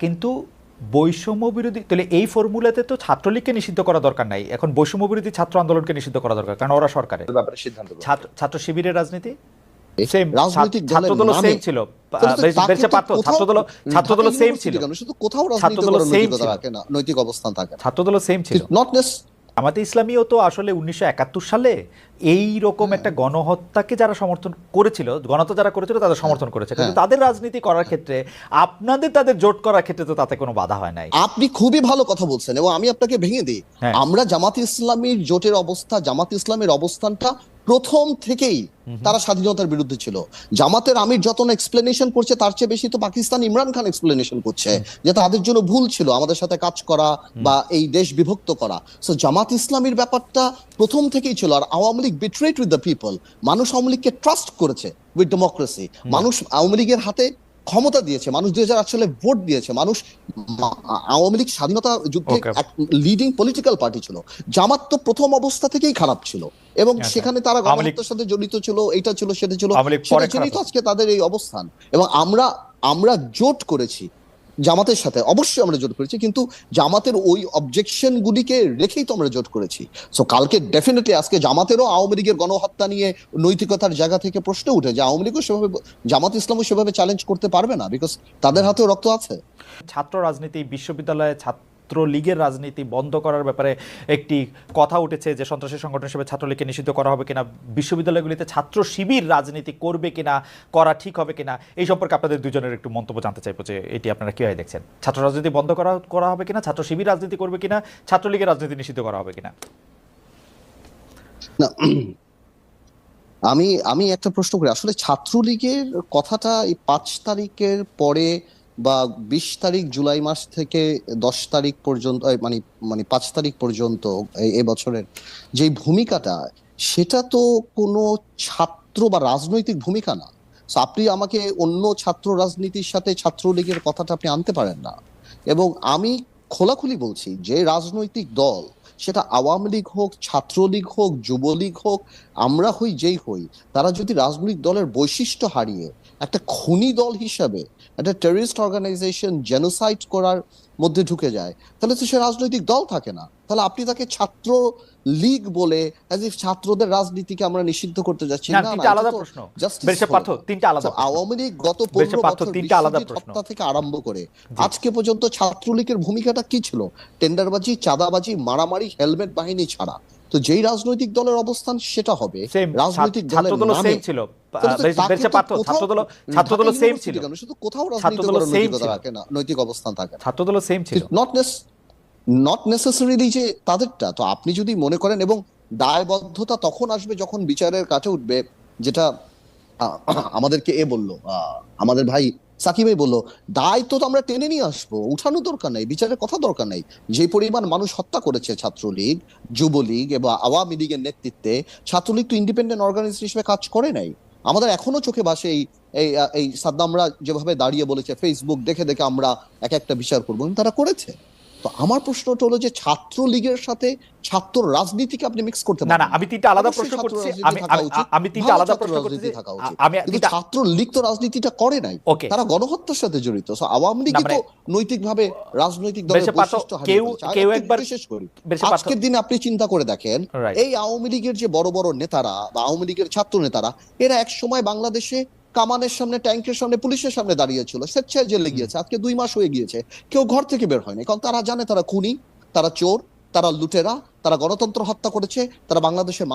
কিন্তু বৈষম্য বিরোধী তাহলে এই ফর্মুলাতে তো ছাত্রলীগকে নিষিদ্ধ করা দরকার নাই। এখন বৈষম্য বিরোধী ছাত্র আন্দোলনকে নিষিদ্ধ করা দরকার কারণ ওরা সরকারে ব্যাপারে সিদ্ধান্ত ছাত্র শিবিরের রাজনীতি? ছিল। জামাতে ইসলামীও তো আসলে উনিশশো একাত্তর সালে এই রকম একটা গণহত্যাকে যারা সমর্থন করেছিল গণহত্যা যারা করেছিল তাদের সমর্থন করেছে। কিন্তু হ্যাঁ। তাদের রাজনীতি করার ক্ষেত্রে আপনাদের তাদের জোট করার ক্ষেত্রে তো তাতে কোনো বাধা হয় নাই। আপনি খুবই ভালো কথা বলছেন এবং আমি আপনাকে ভেঙে দিই। হ্যাঁ। আমরা জামাত ইসলামীর জোটের অবস্থা জামাত ইসলামের অবস্থানটা প্রথম থেকেই তারা স্বাধীনতার বিরুদ্ধে ছিল। জামাতের আমির যত এক্সপ্লেনেশন করছে তার চেয়ে বেশি তো পাকিস্তান ইমরান খান এক্সপ্লেনেশন করছে যে তাদের জন্য ভুল ছিল আমাদের সাথে কাজ করা বা এই দেশ বিভক্ত করা। সো জামাত ইসলামীর ব্যাপারটা প্রথম থেকেই ছিল। আর Awami League betrayed with the people মানুষ আওয়ামী লীগকে ট্রাস্ট করেছে উইথ ডেমোক্রেসি মানুষ আওয়ামী লীগের হাতে ক্ষমতা দিয়েছে। মানুষ দুই হাজার সালে ভোট দিয়েছে। মানুষ আওয়ামী লীগ স্বাধীনতা যুদ্ধে লিডিং পলিটিক্যাল পার্টি ছিল। জামাত তো প্রথম অবস্থা থেকেই খারাপ ছিল। এবং আচ্ছা। সেখানে তারা লীগ- গণহত্যার সাথে জড়িত ছিল এটা ছিল সেটা ছিল। লীগ জন্যই তো আজকে তাদের এই অবস্থান। এবং আমরা আমরা জোট করেছি। জামাতের সাথে। অবশ্যই আমরা জোট করেছি, কিন্তু জামাতের ওই অবজেকশন গুলিকে রেখেই তো আমরা জোট করেছি। সো কালকে ডেফিনেটলি আজকে জামাতেরও আওয়ামী লীগের গণহত্যা নিয়ে নৈতিকতার জায়গা থেকে প্রশ্ন উঠে যে আওয়ামী লীগও সেভাবে জামাত ইসলামও সেভাবে চ্যালেঞ্জ করতে পারবে না বিকজ তাদের হাতেও রক্ত আছে। ছাত্র রাজনীতি, বিশ্ববিদ্যালয়ে ছাত্র লীগের রাজনীতি বন্ধ করার ব্যাপারে একটি কথা উঠেছে যে সন্ত্রাসী সংগঠন হিসেবে ছাত্রলীগকে নিষিদ্ধ করা হবে কিনা, বিশ্ববিদ্যালয়গুলিতে ছাত্র শিবির রাজনীতি করবে কিনা, করা ঠিক হবে কিনা, এই সম্পর্কে আপনাদের দুজনের একটু মন্তব্য জানতে চাইব যে এটি আপনারা কীভাবে দেখছেন? ছাত্র রাজনীতি বন্ধ করা করা হবে কিনা, ছাত্র শিবির রাজনীতি করবে কিনা, ছাত্রলীগের রাজনীতি নিষিদ্ধ করা হবে কিনা? আমি আমি একটা প্রশ্ন করি। আসলে ছাত্রলীগের কথাটা এই পাঁচ তারিখের পরে বা বিশ তারিখ জুলাই মাস থেকে দশ তারিখ পর্যন্ত মানে মানে পাঁচ তারিখ পর্যন্ত এই বছরের যে ভূমিকাটা, সেটা তো কোনো ছাত্র বা রাজনৈতিক ভূমিকা না। আপনি আমাকে অন্য ছাত্র রাজনীতির সাথে ছাত্রলীগের কথাটা আপনি আনতে পারেন না। এবং আমি খোলাখুলি বলছি, যে রাজনৈতিক দল সেটা আওয়ামী লীগ হোক, ছাত্রলীগ হোক, যুবলীগ হোক, আমরা হই যেই হই, তারা যদি রাজনৈতিক দলের বৈশিষ্ট্য হারিয়ে একটা খুনি দল হিসাবে, একটা টেরিস্ট অর্গানাইজেশন জেনোসাইড করার মধ্যে ঢুকে যায়, তাহলে তো সে রাজনৈতিক দল থাকে না। তাহলে আপনি তাকে ছাত্র লীগ বলে অ্যাজ ইফ ছাত্রদের রাজনীতিকে আমরা নিষিদ্ধ করতে যাচ্ছি। না, আলাদা প্রশ্ন। পার্থ, তিনটা আলাদা আওয়ামী লীগ গত পনেরো বছর তিনটা আলাদা প্রশ্ন। থেকে আরম্ভ করে আজকে পর্যন্ত ছাত্রলীগের ভূমিকাটা কি ছিল? টেন্ডারবাজি চাঁদাবাজি মারামারি হেলমেট বাহিনী ছাড়া। তো যেই রাজনৈতিক দলের অবস্থান সেটা হবে রাজনৈতিক দলের দল নামে। ছিল। তাহলে তো বেশ- তাকে বেরসা তো পার্থ ছাত্র দল ছাত্র দল সেম ছিল। শুধু কোথাও ছাত্র রাজনীতি দল করার ছিল। না নৈতিক অবস্থান থাকে না। ছাত্র দল সেম ছিল। নট নেস নট নেসেসারিলি যে তাদেরটা, তো আপনি যদি মনে করেন এবং দায়বদ্ধতা তখন আসবে যখন বিচারের কাছে উঠবে, যেটা আমাদেরকে এ বলল আমাদের ভাই সাকিবাই বলল, দায় তো আমরা টেনে নিয়ে আসব, উঠানো দরকার নেই, বিচারের কথা দরকার নেই। যে পরিমাণ মানুষ হত্যা করেছে ছাত্রলীগ, যুবলীগ এবং আওয়ামী লীগের নেতৃত্বে, ছাত্রলীগ তো ইন্ডিপেন্ডেন্ট অর্গানাইজেশন হিসেবে কাজ করে নাই। আমাদের এখনও চোখে ভাসে এই এই এই সাদ্দামরা যেভাবে দাঁড়িয়ে বলেছে ফেসবুক দেখে দেখে আমরা এক একটা বিচার করব তারা করেছে। তো আমার প্রশ্নটা হলো যে ছাত্র লীগের সাথে ছাত্র রাজনীতিকে আপনি মিক্স করতে না না আমি তিনটা আলাদা প্রশ্ন করছি। আমি আমি- তিনটা আলাদা প্রশ্ন করছি। আমি কিন্তু ছাত্র লীগ তো রাজনীতিটা করে নাই। তারা গণহত্যার সাথে জড়িত। So আওয়ামী লীগ না, মানে- তো নৈতিকভাবে রাজনৈতিক দলের বৈশিষ্ট্য কেউ একবার- শেষ করি। আজকের দিনে আপনি চিন্তা করে দেখেন এই আওয়ামী লীগের যে বড় বড় নেতারা বা আওয়ামী লীগের ছাত্র নেতারা এরা এক সময় বাংলাদেশে কামানের সামনে ট্যাঙ্কের সামনে পুলিশের সামনে দাঁড়িয়েছিল স্বেচ্ছায় জেলে গিয়েছে আজকে দুই মাস হয়ে গিয়েছে কেউ ঘর থেকে বের হয়নি কারণ তারা জানে তারা খুনি তারা চোর তারা লুটেরা তারা গণতন্ত্র হত্যা করেছে তারা বাংলাদেশের